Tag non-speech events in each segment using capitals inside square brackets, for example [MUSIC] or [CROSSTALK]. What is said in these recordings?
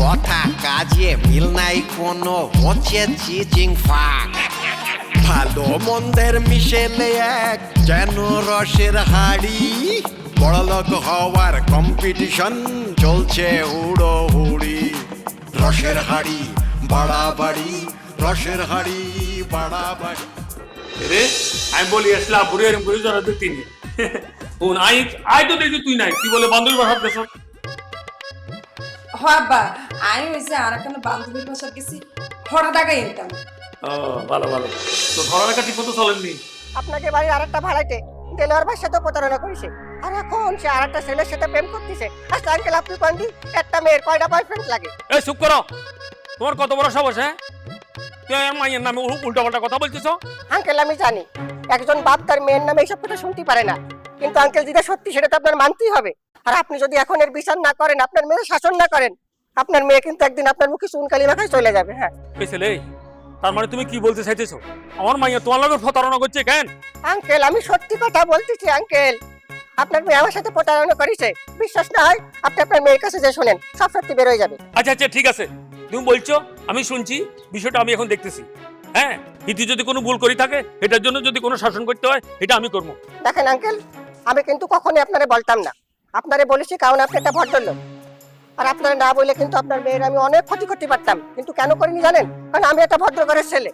কথা কাজে মিল নাই কোনো হচ্ছে চিচিং ফাক। ভালো মন্দের মিশেলে এক যেন রসের হাড়ি। বড়লোক হওয়ার কম্পিটিশন চলছে হুড়ো হুড়ি রসের হাড়ি বাড়াবাড়ি রসের হাড়ি বাড়াবাড়ি। রে আমি বলি আসলে বুড়ি এরকম করে জড়া দিতে নি। আই আই তো দেখি তুই নাই। তুই বলে বান্ধবী বাসার দেশ হ আর একটা বান্ধবীর বাসার গেছি হঠাৎ আগে ইনকাম ও ভালো ভালো। তো চলেননি। আপনাকে বাড়ির আরেকটা দেলোয়ার ভাইয়ের সাথে প্রতারণা করেছে। আর এখন সে আরেকটা ছেলের সাথে প্রেম করতেছে। আচ্ছা আঙ্কেল আপনি পান্ডি একটা মেয়ের কয়টা বয়ফ্রেন্ড লাগে? এই চুপ করো। তোমার কত বড় সাহস হ্যাঁ? তুই আমার মাইয়ের নামে উল্টা পাল্টা কথা বলছিস আঙ্কেল আমি জানি একজন বাপ তার মেয়ের নামে এইসব কথা শুনতে পারে না। কিন্তু আঙ্কেল যেটা সত্যি সেটা তো আপনার মানতেই হবে। আর আপনি যদি এখন এর বিচার না করেন আপনার মেয়ের শাসন না করেন আপনার মেয়ে কিন্তু একদিন আপনার মুখে চুনকালি মাখায় চলে যাবে হ্যাঁ। ছেলে তার মানে তুমি কি বলতে চাইতেছো? আমার মাইয়া তোমার লগে প্রতারণা করছে কেন? আঙ্কেল আমি সত্যি কথা বলতেছি আঙ্কেল। আপনার মেয়ে আমার সাথে প্রতারণা করেছে। বিশ্বাস না হয় আপনি আপনার মেয়ের কাছে যে শোনেন সব সত্যি বেরোয় যাবে। আচ্ছা আচ্ছা ঠিক আছে। তুমি বলছো আমি শুনছি বিষয়টা আমি এখন দেখতেছি। হ্যাঁ ইতি যদি কোনো ভুল করি থাকে এটার জন্য যদি কোনো শাসন করতে হয় এটা আমি করব। দেখেন আঙ্কেল আমি কিন্তু কখনোই আপনারে বলতাম না। আপনারে বলেছি কারণ আপনি একটা ভদ্রলোক। আর আপনারা না বলে কিন্তু আপনার মেয়ের আমি অনেক ক্ষতি করতে পারতাম। কিন্তু কেন করিনি জানেন? কারণ আমি একটা ভদ্র ঘরের ছেলে।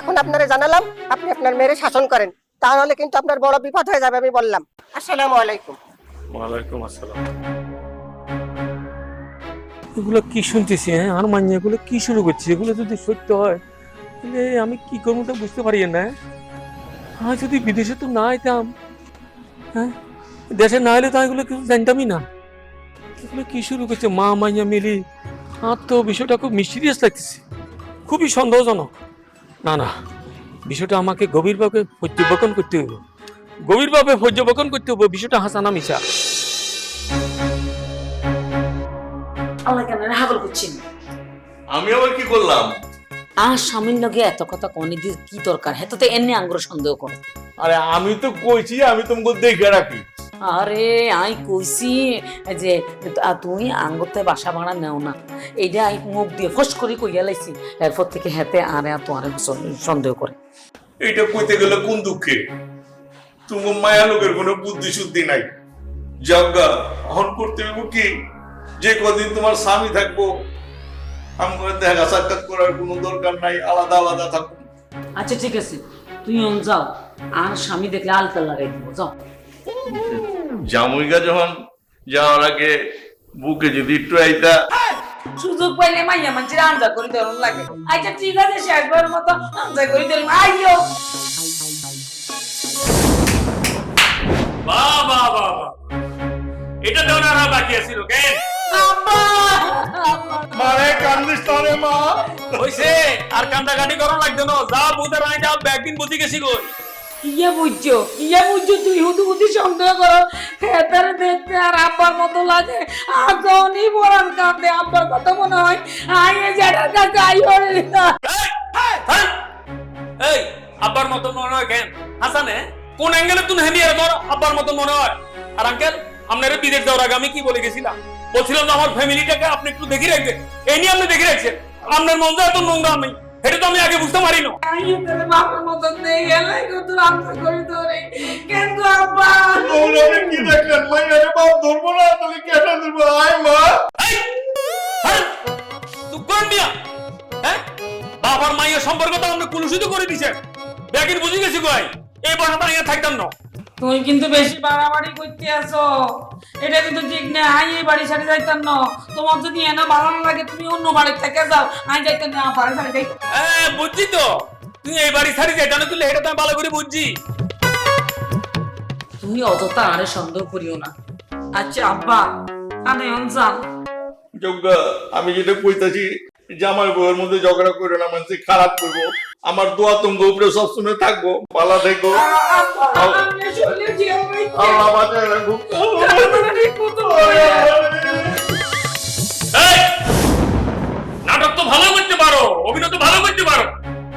এখন আপনারা জানালাম আপনি আপনার মেয়ের শাসন করেন। তাহলে কিন্তু আপনার বড় বিপদ হয়ে যাবে আমি বললাম। আসসালামু আলাইকুম। ওয়ালাইকুম আসসালাম। এগুলো কি শুনতেছি হ্যাঁ? আর মান্য এগুলো কি শুরু করছি? এগুলো যদি সত্য হয় তাহলে আমি কি করব তা বুঝতে পারি না হ্যাঁ? যদি বিদেশে তো না আইতাম হ্যাঁ? দেশে না এলে তো আমি এগুলো কিছু জানতামই না। এগুলো কি শুরু করছে? মা মাইয়া মিলি। আর তো বিষয়টা খুব মিস্টিরিয়াস লাগতেছে। খুবই সন্দেহজনক। না না। বিষয়টা আমাকে গভীরভাবে পর্যবেক্ষণ করতে হবে গভীরভাবে পর্যবেক্ষণ করতে হবে বিষয়টা হাসানা মিশা আল্লাহ কেন হাগল করছেন? আমি আবার কি করলাম? আর স্বামীর লগে এত কথা কনে দিয়ে কি দরকার? হ্যাঁ তো এমনি আঙ্গুর সন্দেহ করে। আরে আমি তো কইছি আমি তোমাকে দেখে রাখি। আরে আই কইছি যে তুমি আঙ্গুরতে বাসা ভাড়া নেও না। এইটা আই মুখ দিয়ে ফস করে কইয়া লাইছি। এরপর থেকে হেতে আরে আর তোমার সন্দেহ করে। এটা কইতে গেলে কোন দুঃখে? তোমার মায়া লোকের কোনো বুদ্ধি শুদ্ধি নাই। যাজ্ঞা হন করতে হইব কি? যে কদিন তোমার স্বামী থাকব আমার দেখা সাক্ষাৎ করার কোনো দরকার নাই আলাদা আলাদা থাকব আচ্ছা ঠিক আছে। তুই অন যাও। আর স্বামী দেখলে আলতা লাগাই দিব যাও। জামুইগা যখন যাওয়ার আগে বুকে যদি একটু আইতা। সুযোগ পাইলে মাইয়া মানুষের আঞ্জা করে দেওয়ার লাগে। আচ্ছা ঠিক আছে শেষবার মতো আঞ্জা করে দেওয়ার আইয়ো। বাহ বাহ বাহ বাহ এটা দেওয়ার আর বাকি আছিল কেন মারে কান্দিস তারে মা। হইছে আর কান্দা কাটি করো লাগবে না। যা বুঝে রাই যা ব্যাগদিন বুঝি গেছি গই ইয়ে বুঝছ ইয়ে বুঝছ তুই হুদু হুদি সন্দেহ করো। হেতারে দেখতে আর আব্বার মতো লাগে। বলান কাঁদে আব্বার কথা মনে হয়। আইয়ে কাছে আই এই, আব্বার মতো মনে হয় কেন? হাসানে কোন অ্যাঙ্গেলে তুমি আব্বার মতো মনে হয়? আর আঙ্কেল আপনার বিদেশ যাওয়ার আগে আমি কি বলে গেছিলাম? বলছিলাম আমার ফ্যামিলিটাকে আপনি একটু দেখে রাখবেন। এই নিয়ে আপনি দেখে রাখছেন। আপনার মন যায় এত নোংরা আমি। এটা তো আমি আগে বুঝতে পারি না নেই কত করি কিন্তু আব্বা? ওরে কি দেখলেন মাইয়ারে বাপ ধরবো না তাহলে কেন ধরবো? আয় মা। এই, হ্যাঁ। হ্যাঁ? বাবার মাইয়ের সম্পর্ক তো আপনি কুলুষিত করে দিছেন ব্যাগিন বুঝে গেছি কই এই বাসাটা থাকতাম না। তুই কিন্তু বেশি বাড়াবাড়ি করতে আছো। এটা কিন্তু ঠিক না আই এই বাড়ি ছাড়ে যাইতাম না। তোমার যদি এনে ভালো না লাগে তুমি অন্য বাড়ি থেকে যাও। আই যাইতাম না বাড়ি ছাড়ে যাই। বুঝছি তো? তুই এই বাড়ি ছাড়ি যেটা না তুই এটা তো আমি ভালো করে বুঝছি। তুমি অযথা আরে সন্দেহ করিও না। আচ্ছা আব্বা আনে অনসান যোগ্যা আমি যেটা কইতাছি জামাই বউয়ের মধ্যে ঝগড়া করে না মানুষ খারাপ করব। আমার দোয়া তুমি উপরে সবসময় থাকব পালা আল্লাহ বাঁচায় রাখুক এই! নাটক তো ভালো করতে পারো অভিনয় তো ভালো করতে পারো।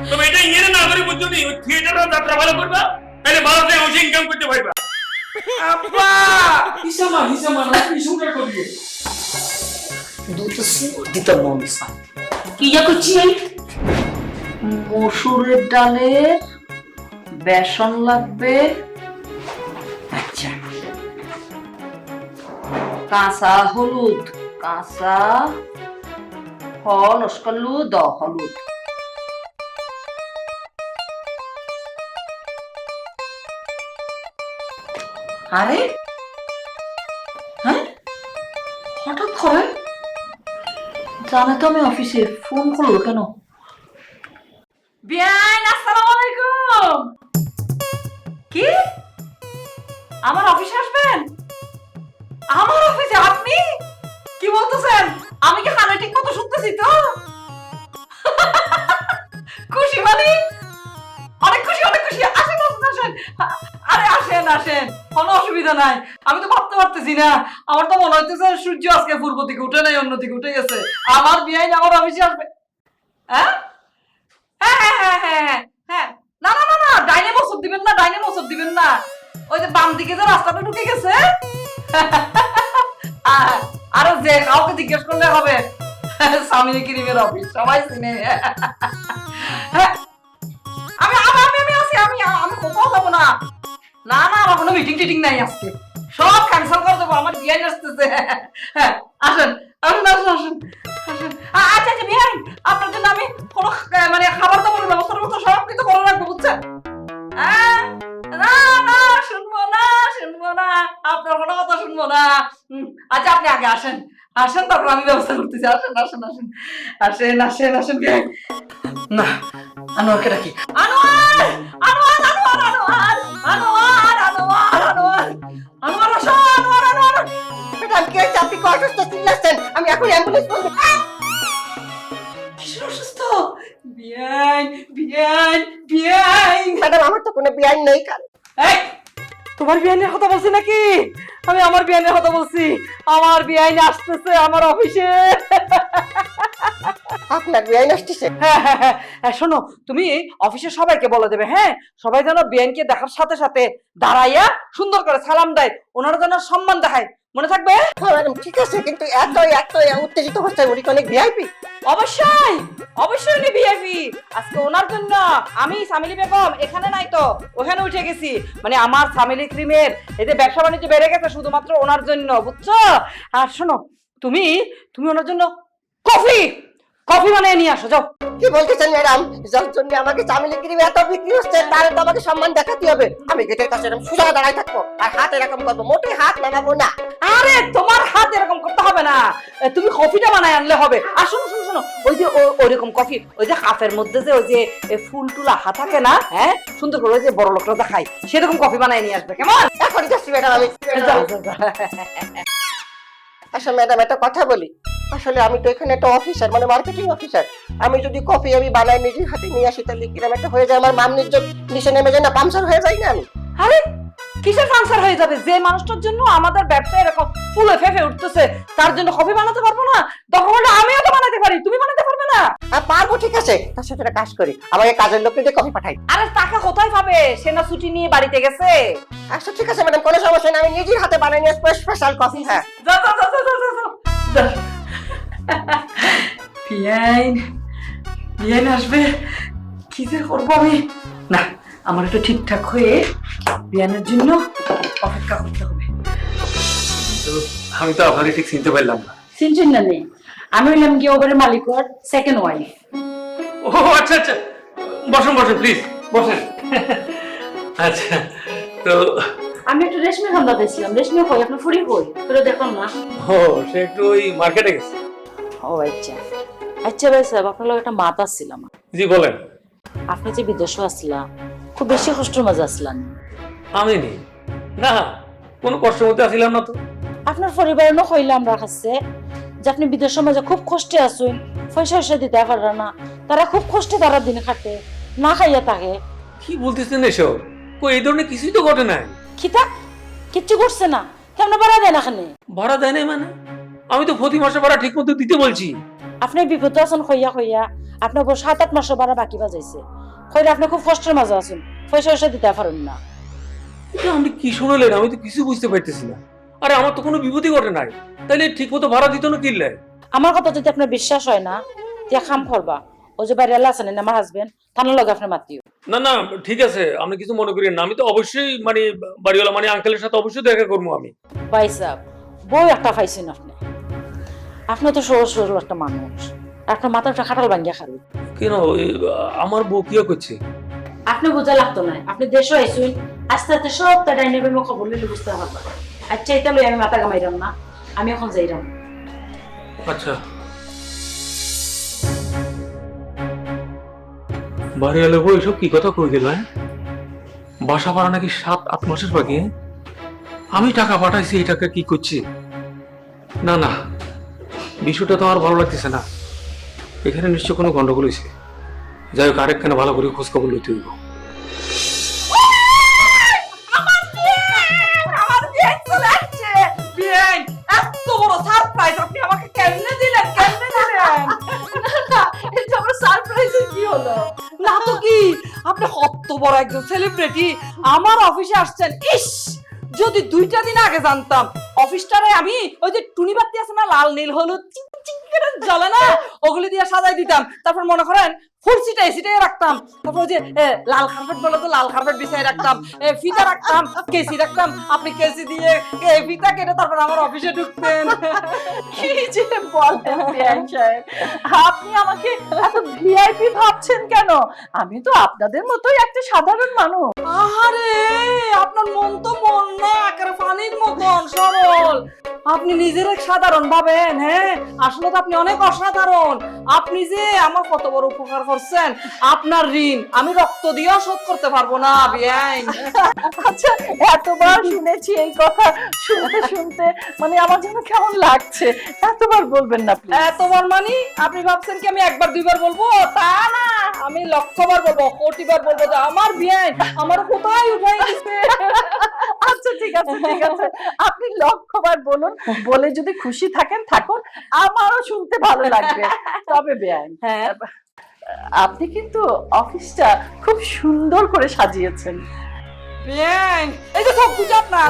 তবে এটা ইংরেজি না করে বুঝছ নি থিয়েটারে যাত্রা ভালো করবা তাহলে ভালো টাকা ইনকাম করতে পারবা। আব্বা! দুটো মন। কি যা করছি মসুরের ডালের বেসন লাগবে। আচ্ছা। কাঁচা হলুদ, কাঁচা ফল হলুদ হলুদ। আরে? হ্যাঁ? হঠাৎ করে? জানে তো আমি অফিসে ফোন করল কেন? বিয়ান আসসালামু কি? আমার অফিসে আসবেন? আমার অফিসে? আপনি? কি বলতেছেন? আমি কি কানে ঠিক মতো শুনতেছি তো? [LAUGHS] খুশি মানে অনেক খুশি অনেক খুশি। আসেন আসেন আরে, আসেন আসেন। কোনো অসুবিধা নাই। আমি তো ভাবতে পারতেছি না। আমার তো মনে হইতেছে সূর্য আজকে পূর্ব দিকে উঠে নাই, অন্য দিকে উঠে গেছে। আমার বিয়ে আমার অফিসে আসবে। হ্যাঁ? হ্যাঁ হ্যাঁ হ্যাঁ হ্যাঁ না না না না, ডাইনে বছর দিবেন না, ডাইনে বছর দিবেন না। ওই যে বাম দিকে যে রাস্তাটা ঢুকে গেছে। [LAUGHS] আরও যে কাউকে জিজ্ঞেস করলে হবে। [LAUGHS] স্বামী ক্রিমের অফিস সবাই চিনে। [LAUGHS] আমি আমি আমি আছি, আমি আমি কোথাও যাব না। না না, আমার কোনো মিটিং টিটিং নাই আজকে। সব ক্যান্সেল করে দেবো, আমার বিয়ে আসতেছে। হ্যাঁ আসেন আসেন আসেন আসেন। আচ্ছা আচ্ছা বিহারি, আপনার জন্য আমি কোনো মানে খাবার দাবারের ব্যবস্থা করব সব কিছু করে রাখব বুঝছেন? না না, শুনব না শুনব না, আপনার কোনো কথা শুনব না। আচ্ছা আপনি আগে আসেন। আসেন, তারপর আমি ব্যবস্থা করতেছি। আসেন আসেন আসেন। আসেন আসেন আসেন, বিহারি। না, আনোয়ারকে ডাকি। আনোয়ার! আনোয়ার আনোয়ার আনোয়ার! আনোয়ার আনোয়ার আনোয়ার! আসো আপনি অসুস্থ চিল্লাচ্ছেন আমি এখন অ্যাম্বুলেন্স বলব কিসের অসুস্থ। বিয়াই বিয়াই বিয়াই ম্যাডাম আমার তো কোনো বিয়ান নেই কারণ এই তোমার বিয়ানের কথা বলছি নাকি? আমি আমার বিয়ানের কথা বলছি। আমার বিয়াইন আসতেছে আমার অফিসে। আপনার বিয়ান আসতেছে? হ্যাঁ, হ্যাঁ, হ্যাঁ, হ্যাঁ, শোনো তুমি অফিসে সবাইকে বলে দেবে হ্যাঁ? সবাই যেন বিয়ানকে দেখার সাথে সাথে দাঁড়াইয়া সুন্দর করে সালাম দেয় ওনারা যেন সম্মান দেখায়। মনে থাকবে? হ্যাঁ ঠিক আছে কিন্তু এত এত উত্তেজিত হচ্ছে উনি অনেক ভিআইপি অবশ্যই অবশ্যই উনি ভিআইপি আজকে ওনার জন্য আমি সামিলি বেগম এখানে নাই তো ওখানে উঠে গেছি। মানে আমার সামিলি ক্রিমের এই যে ব্যবসা বাণিজ্য বেড়ে গেছে শুধুমাত্র ওনার জন্য বুঝছ? আর শোনো তুমি তুমি ওনার জন্য কফি কফি বানিয়ে নিয়ে আসো যাও। কি বলতেছেন ম্যাডাম? যার জন্য আমাকে চামিলি ক্রিম এত বিক্রি হচ্ছে তার তো আমাকে সম্মান দেখাতে হবে। আমি গেটের কাছে এরকম সোজা দাঁড়াই থাকব আর হাত এরকম করব মোটে হাত নামাবো না। আরে তোমার হাত এরকম করতে হবে না। তুমি কফিটা বানায় আনলে হবে। আর শুনো শোনো শোনো ওই যে ওইরকম কফি ওই যে কাপের মধ্যে যে ওই যে ফুল টুলা হাত থাকে না হ্যাঁ? সুন্দর করে ওই যে বড় লোকরা দেখায় সেরকম কফি বানায় নিয়ে আসবে কেমন? এখন যাচ্ছি ম্যাডাম আমি। যাও। আচ্ছা ম্যাডাম একটা কথা বলি। আসলে আমি তো এখানে একটা অফিসার মানে মার্কেটিং অফিসার আমি যদি কফি আমি বানাই নিজের হাতে নিয়ে আসি, তাহলে কিরম একটা হয়ে যায়? আমার মামনির নিচে নেমে যায় না? পামচার হয়ে যায় না আমি? আরে কিসের ফাংশন হয়ে যাবে? যে মানুষটার জন্য আমাদের ব্যবসা এরকম ফুলে ফেফে উঠতেছে তার জন্য কফি বানাতে পারব না? তখন আমিও তো বানাতে পারি তুমি বানাতে পারবে না? আর পারব ঠিক আছে তার সাথে একটা কাজ করি। আমাকে কাজের লোককে দিয়ে কফি পাঠাই। আরে টাকা কোথায় পাবে? সে না ছুটি নিয়ে বাড়িতে গেছে। আচ্ছা ঠিক আছে ম্যাডাম কোনো সমস্যা নেই আমি নিজের হাতে বানাই নিয়ে আসব স্পেশাল কফি হ্যাঁ। বিয়াইন বিয়াইন আসবে। কি যে করব আমি? না আমার একটু ঠিকঠাক হয়ে বিয়ানের জন্য অপেক্ষা করতে হবে। আমি তো আপনাকে ঠিক চিনতে পারলাম না। চিনছেন না নেই আমি হইলাম গিয়ে ওবারের মালিক ওর সেকেন্ড ওয়াইফ ও আচ্ছা আচ্ছা। বসুন বসুন প্লিজ বসেন। আচ্ছা তো আমি একটু রেশমি খান্দা দিয়েছিলাম রেশমি কই? আপনার ফুরি কই? তোরা দেখলাম না। ও সে একটু ওই মার্কেটে গেছে। ও আচ্ছা। আচ্ছা ভাই সাহেব আপনার লোক একটা মাত আসছিলাম জি বলেন। আপনি যে বিদেশে আসলাম খুব বেশি কষ্টের মাঝে আসলাম। আমি নি না কোনো কষ্টের মধ্যে আসিলাম না তো। আপনার পরিবারের নো কইলে আমরা কাছে যে আপনি বিদেশ সমাজে খুব কষ্টে আছেন পয়সা পয়সা দিতে পারে না তারা খুব কষ্টে তারা দিন খাটে না খাইয়া থাকে। কি বলতেছেন এসব? কই এই ধরনের কিছুই তো ঘটে নাই। খিতা কিচ্ছু করছে না। কেমন বাড়া দেয় না খানে ভাড়া দেয় নাই মানে? আমি তো প্রতি মাসে ভাড়া ঠিক মতো দিতে বলছি। আপনি বিপদ আছেন খইয়া খইয়া আপনার সাত আট মাসের বাড়া বাকি বাজাইছে। খইরা আপনি খুব কষ্টের মাঝে আছেন। পয়সা পয়সা দিতে পারেন না। এটা আপনি কি শুনলেন? আমি তো কিছু বুঝতে পারতেছি না। আরে আমার তো কোনো বিপত্তি ঘটে নাই। তাইলে ঠিক মতো ভাড়া দিত না কিনলে? আমার কথা যদি আপনার বিশ্বাস হয় না তিয়া খাম করবা ও যে বাইরে আছেন না আমার হাজবেন্ড থানার লগে আপনার মাতিও না না ঠিক আছে আপনি কিছু মনে করেন না। আমি তো অবশ্যই মানে বাড়িওয়ালা মানে আঙ্কেলের সাথে অবশ্যই দেখা করব আমি। ভাই সাহেব বউ একটা পাইছেন আপনি। আপনি তো সহজ সরল একটা মানুষ। আপনার মাথাটা খাটাল ভাঙ্গিয়া খালি কেন? আমার বউ কি করছে? আপনি বোঝা লাগতো না। আপনি দেশও আইসুন আস্তে আস্তে সব তার ডাইনে বেমে খবর লইলে বুঝতে পারবা আচ্ছা এটা লই আমি মাথা কামাইরাম না। আমি এখন যাইরাম। আচ্ছা। বাড়িওয়ালা বউ এসব কি কথা কই গেল হ্যাঁ? বাসা ভাড়া নাকি সাত আট মাসের বাকি হ্যাঁ? আমি টাকা পাঠাইছি এই টাকা কি করছি? না না। বিষয়টা তো আমার ভালো লাগতেছে না। এখানে নিশ্চয় কোনো গন্ডগোল হয়েছে। যাই হোক আরেকখানে ভালো করে খোঁজ খবর লইতে হইব। আপনি আমাকে কেমনে দিলেন? কেমনে দিলেন? এটা আমার সারপ্রাইজ কি হলো? না তো কি? আপনি কত বড় একজন সেলিব্রিটি আমার অফিসে আসছেন। ইস! যদি দুইটা দিন আগে জানতাম অফিসটারে আমি ওই যে টুনি বাতি আছে না লাল নীল হলুদ চিং চিং করে জ্বলে না? ওগুলি দিয়ে সাজাই দিতাম। তারপর মনে করেন ফুল সিটাই সিটাই রাখতাম। তারপর যে লাল কার্পেট বলে তো লাল কার্পেট বিছাই রাখতাম। ফিতা রাখতাম কেসি রাখতাম। আপনি কেসি দিয়ে ফিতা কেটে তারপর আমার অফিসে ঢুকতেন। কি যে বলেন সাহেব। আপনি আমাকে এত ভিআইপি ভাবছেন কেন? আমি তো আপনাদের মতোই একটা সাধারণ মানুষ। আরে আপনার মন তো মন না একেবারে পানির মতন সরল। আপনি নিজের সাধারণ ভাবেন হ্যাঁ? আসলে তো আপনি অনেক অসাধারণ। আপনি যে আমার কত বড় উপকার করছেন আপনার ঋণ আমি রক্ত দিয়েও শোধ করতে পারব না বিয়াইন আচ্ছা এতবার শুনেছি এই কথা শুনতে শুনতে মানে আমার যেন কেমন লাগছে। এতবার বলবেন না এতবার মানে আপনি ভাবছেন কি আমি একবার দুইবার বলব? তা না আমি লক্ষবার বলব কোটিবার বলব যে আমার বিয়াইন আমার কোথায় উঠাই দিচ্ছে আচ্ছা ঠিক আছে ঠিক আছে। আপনি লক্ষবার বলুন বলে যদি খুশি থাকেন থাকুন। আমারও শুনতে ভালো লাগবে। তবে ব্যায়াম হ্যাঁ। আপনি কিন্তু অফিসটা খুব সুন্দর করে সাজিয়েছেন। ব্যায়াম এই যে সব কিছু আপনার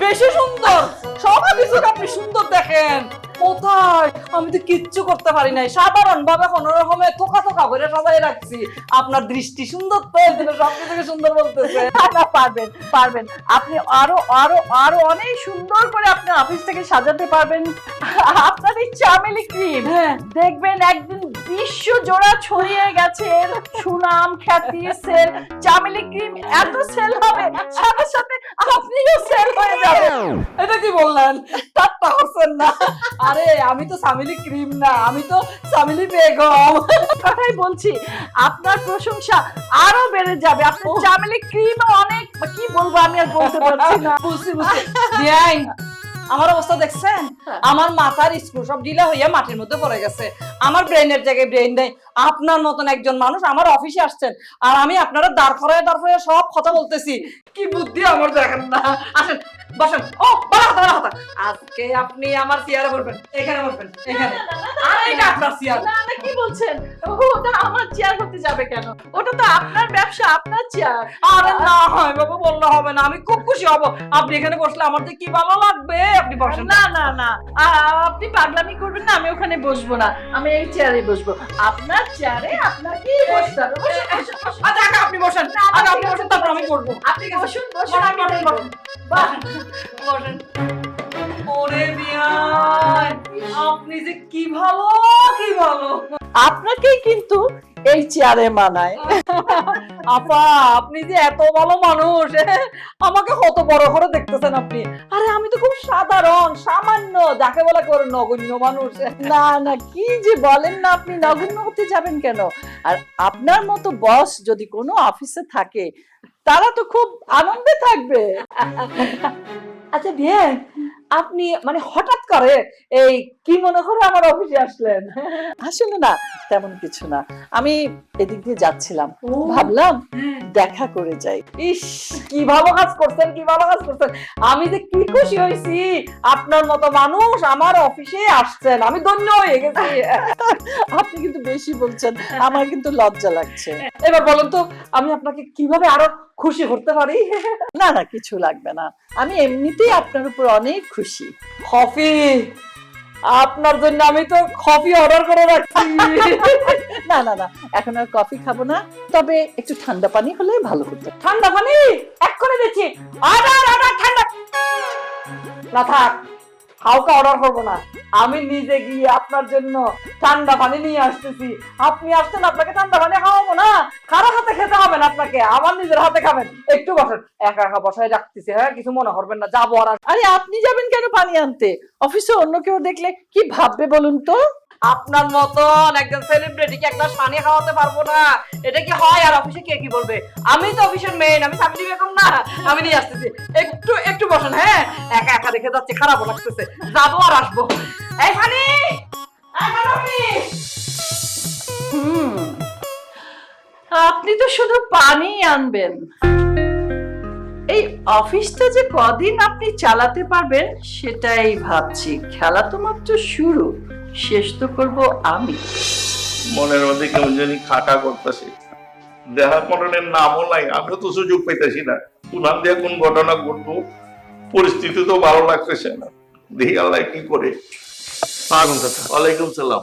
বেশি সুন্দর। সব কিছু আপনি সুন্দর দেখেন। কোথায়? আমি তো কিচ্ছু করতে পারি নাই। সাধারণ ভাবে কোনো রকমে থোকা থোকা করে সাজাই রাখছি। আপনার দৃষ্টি সুন্দর তো এই জন্য কিছুকে সুন্দর বলতেছে। না, পারবেন পারবেন। আপনি আরও আরও আরও অনেক সুন্দর করে আপনার অফিস থেকে সাজাতে পারবেন। আপনার এই চামেলি ক্রিম হ্যাঁ। দেখবেন একদিন বিশ্ব জোড়া ছড়িয়ে গেছে। এর সুনাম খ্যাতি সেল চামেলি ক্রিম এত সেল হবে সাথে সাথে আপনিও সেল হয়ে যাবেন। এটা কি বললেন? ঠাট্টা করছেন না। আরে আমি তো সামিলি ক্রিম না আমি তো সামিলি বেগম। কথাই বলছি আপনার প্রশংসা আরও বেড়ে যাবে। আপনার চামেলি ক্রিম অনেক কি বলব আমি আর বলতে পারছি না। বুঝছি বুঝছি। আমার অবস্থা দেখছেন? আমার মাথার স্ক্রু সব ঢিলা হইয়া মাটির মধ্যে পড়ে গেছে। আমার ব্রেনের জায়গায় ব্রেন নেই। আপনার মতন একজন মানুষ আমার অফিসে আসছেন আর আমি আপনারা দাঁড় করায় দাঁড় করায় সব কথা বলতেছি। কি বুদ্ধি আমার দেখেন না। আসেন বসেন। ও কথা কথা আজকে আপনি আমার চেয়ারে বসবেন। এখানে বসবেন এখানে। আর এটা আপনার চেয়ার। না না কি বলছেন? ওটা আমার চেয়ার হতে যাবে কেন? ওটা তো আপনার ব্যবসা আপনার চেয়ার। আরে না হয় বাবা বললে হবে না। আমি খুব খুশি হব। আপনি এখানে বসলে আমার যে কি ভালো লাগবে? আপনি বসেন। না না না। আপনি পাগলামি করবেন না আমি ওখানে বসবো না। আমি এই চেয়ারে বসবো। আপনার চেয়ারে আপনাকেই বসতে হবে বসুন, বসুন, বসুন। আচ্ছা আগে আপনি বসেন। আগে আপনি বসেন। তারপর আমি করব আপনি বসুন বসুন বসেন, আমি বসেন, বসুন বসেন। বসেন ওরে বিয়াই আপনি যে কি ভালো কি ভালো আপনাকেই কিন্তু এই চেয়ারে মানায়। [LAUGHS] আপা, আপনি যে এত ভালো মানুষ আমাকে কত বড় করে দেখতেছেন আপনি? আরে, আমি তো খুব সাধারণ, সামান্য, যাকে বলে করে নগণ্য মানুষ। না না, কি যে বলেন না আপনি, নগণ্য হতে যাবেন কেন? আর আপনার মতো বস যদি কোনো অফিসে থাকে, তারা তো খুব আনন্দে থাকবে। আচ্ছা বিয়ে আপনি মানে হঠাৎ করে এই কি মনে করে আমার অফিসে আসলেন? আসলে না তেমন কিছু না। আমি এদিক দিয়ে যাচ্ছিলাম। ভাবলাম দেখা করে যাই। ইস কি ভালো কাজ করছেন কি ভালো কাজ করছেন। আমি যে কি খুশি হয়েছি আপনার মতো মানুষ আমার অফিসে আসছেন। আমি ধন্য হয়ে গেছি। আপনি কিন্তু বেশি বলছেন আমার কিন্তু লজ্জা লাগছে। এবার বলুন তো আমি আপনাকে কীভাবে আরও খুশি করতে পারি? না না কিছু লাগবে না। আমি এমনিতেই আপনার উপর অনেক খুশি কফি? আপনার জন্য আমি তো কফি অর্ডার করে রাখছি। [LAUGHS] না না না এখন আর কফি খাব না। তবে একটু ঠান্ডা পানি হলে ভালো হতো। ঠান্ডা পানি? এক করে দিচ্ছি। অর্ডার অর্ডার ঠান্ডা না থাক। হালকা অর্ডার করব না। আমি নিজে গিয়ে আপনার জন্য ঠান্ডা পানি নিয়ে আসতেছি। আপনি আসছেন, আপনাকে ঠান্ডা পানি খাওয়াবো না। কারও হাতে খেতে হবে না আপনাকে, আমার নিজের হাতে খাবেন। একটু বসেন, একা একা বসায় রাখতেছি হ্যাঁ? কিছু মনে করবেন না, যাব আর আরে, আপনি যাবেন কেন পানি আনতে? অফিসে অন্য কেউ দেখলে কি ভাববে বলুন তো? আপনার মতন একজন সেলিব্রিটিকে এক গ্লাস পানি খাওয়াতে পারব না। এটা কি হয়? আর অফিসে কে কি বলবে? আমি তো অফিসের মেন আমি সামনে বেগম না। আমি নিয়ে আসতেছি। একটু একটু বসেন হ্যাঁ? একা একা দেখে যাচ্ছে, খারাপও লাগতেছে। যাব আর আসব। এই হুম। আপনি তো শুধু পানি আনবেন। এই অফিসটা যে কদিন আপনি চালাতে পারবেন, সেটাই ভাবছি। খেলা তো মাত্র শুরু। শেষ তো করব আমি। মনের মধ্যে কেমন জানি খাটা করতেছে। দেখা করণের নামও নাই আমিও তো সুযোগ পাইতেছি না। উনার দিয়ে কোন ঘটনা ঘটবো পরিস্থিতি তো ভালো লাগতেছে না। দেখি আল্লাহ কি করে। ওয়ালাইকুম সালাম।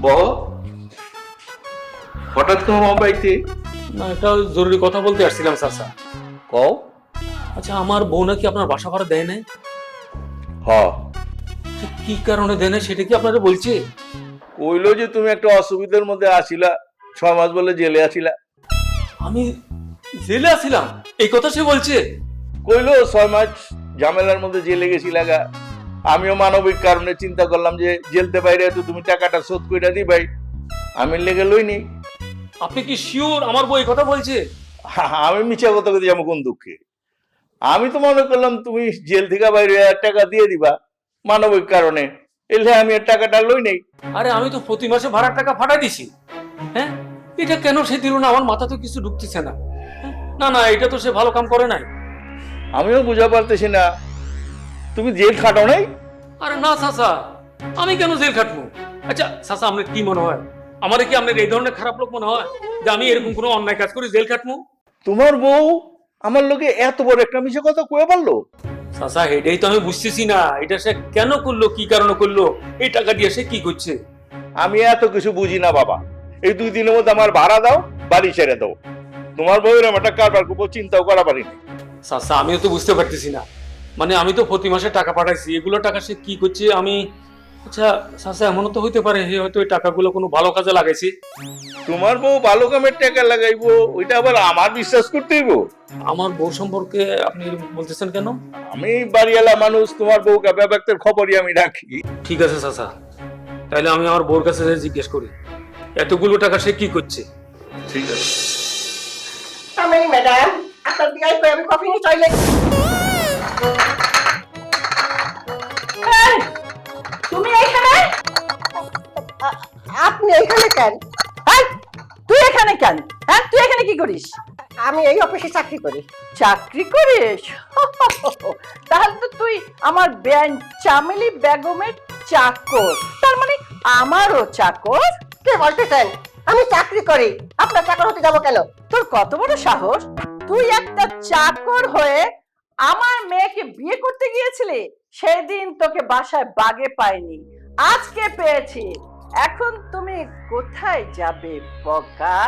বহ হঠাৎ করে আমার বাড়িতে না একটা জরুরি কথা বলতে আসছিলাম চাচা। কও। আচ্ছা আমার বউ নাকি আপনার বাসা ভাড়া দেয় নাই? হ। আচ্ছা, কি কারণে দেয় না সেটা কি আপনারা বলছে? কইলো যে তুমি একটা অসুবিধার মধ্যে আসিলা ছয় মাস বলে জেলে আসিলা। আমি জেলে আছিলাম এই কথা সে বলছে? কইলো ছয় মাস ঝামেলার মধ্যে জেলে গেছি লাগা আমিও মানবিক কারণে চিন্তা করলাম যে জেলতে বাইরে তো তুমি টাকাটা শোধ করে দি ভাই আমি লেগে লইনি। আপনি কি শিওর আমার বই কথা বলছে? আমি মিছা কথা কথা যাব কোন দুঃখে? আমি তো মনে করলাম তুমি জেল থেকে বাইরে টাকা দিয়ে দিবা। মানবিক কারণে। এলে আমি আর টাকাটা লই নেই। আরে আমি তো প্রতি মাসে ভাড়ার টাকা ফাটাই দিছি। হ্যাঁ? এটা কেন সে দিল না? আমার মাথা তো কিছু ঢুকতেছে না। হ্যাঁ? না না এটা তো সে ভালো কাম করে নাই। আমিও বুঝা পারতেছি না। তুমি জেল খাটো নাই? আরে না চাচা আমি কেন জেল খাটবো? আচ্ছা চাচা আপনার কি মনে হয়? আমার কি আপনার এই ধরনের খারাপ লোক মনে হয়? যে আমি এরকম কোনো অন্যায় কাজ করি জেল খাটবো? তোমার বউ আমার লোকে এত বড় একটা মিশে কথা কয়ে পারল? চাচা এটাই তো আমি বুঝতেছি না। এটা সে কেন করল কি কারণে করল? এই টাকা দিয়ে সে কি করছে? আমি এত কিছু বুঝি না বাবা। এই দুই দিনের মধ্যে আমার ভাড়া দাও বাড়ি ছেড়ে দাও। তোমার বউয়ের আমার একটা কারবার করব চিন্তাও করা পারিনি সাসা আমিও তো বুঝতে পারতেছি না। মানে আমি তো প্রতি মাসে টাকা পাঠাইছি এগুলো টাকা সে কি করছে আমি আচ্ছা চাচা এমনও তো হইতে পারে হে হয়তো এই টাকাগুলো কোনো ভালো কাজে লাগাইছে। তোমার বউ ভালো কামের টাকা লাগাইবো ওইটা আবার আমার বিশ্বাস করতে হইব। আমার বউ সম্পর্কে আপনি বলতেছেন কেন? আমি বাড়িওয়ালা মানুষ তোমার বউকে ব্যাপারটার খবরই আমি রাখি। ঠিক আছে চাচা। তাহলে আমি আমার বউর কাছে জিজ্ঞেস করি এতগুলো টাকা সে কি করছে? ঠিক আছে। আমি ম্যাডাম আপনার দিকে আমি কফি নিয়ে চলে তুমি এখানে আপনি এখানে কেন? এই, তুই এখানে কেন? হ্যাঁ তুই এখানে কি করিস? আমি এই অফিসে চাকরি করি। চাকরি করিস? [LAUGHS] তাহলে তো তুই আমার চামেলি বেগমের চাকর। তার মানে আমারও চাকর? কে বলতেছেন? আমি চাকরি করি। আপনার চাকর হতে যাব কেন? তোর কত বড় সাহস? তুই একটা চাকর হয়ে আমার মেয়েকে বিয়ে করতে গিয়েছিলি? সেদিন তোকে বাসায় বাগে পাইনি। আজকে পেয়েছি। এখন তুমি কোথায় যাবে বগা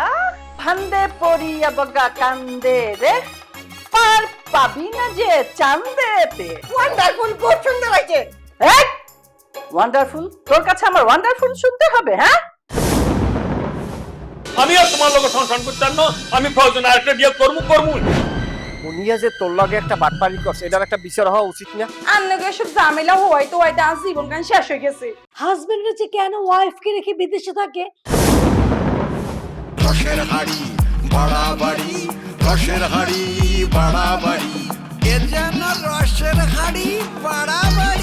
ফান্দে পড়িয়া বগা কান্দে রে। পার পাবি না যে চান্দেতে ওয়ান্ডারফুল খুব সুন্দর হয়েছে। ওয়ান্ডারফুল তোর কাছে আমার ওয়ান্ডারফুল শুনতে হবে হ্যাঁ? আমি আর তোমার লোক সংসার করতাম না। আমি প্রয়োজন আরেকটা বিয়ে করব করব উনিয়া যে তোর লগে একটা বাটপারি করছে এটার একটা বিচার হওয়া উচিত না। আন্নাকে সব ঝামেলা হওয়াইতে হয়তো আজ জীবন কান শেষ হয়ে গেছে। হাজবেন্ড যে কেন ওয়াইফকে রেখে বিদেশে থাকে? রসের হাড়ি বাড়াবাড়ি রসের হাড়ি বাড়াবাড়ি। এ যেন রস মাংসের হাড়ি বাড়াবাড়ি।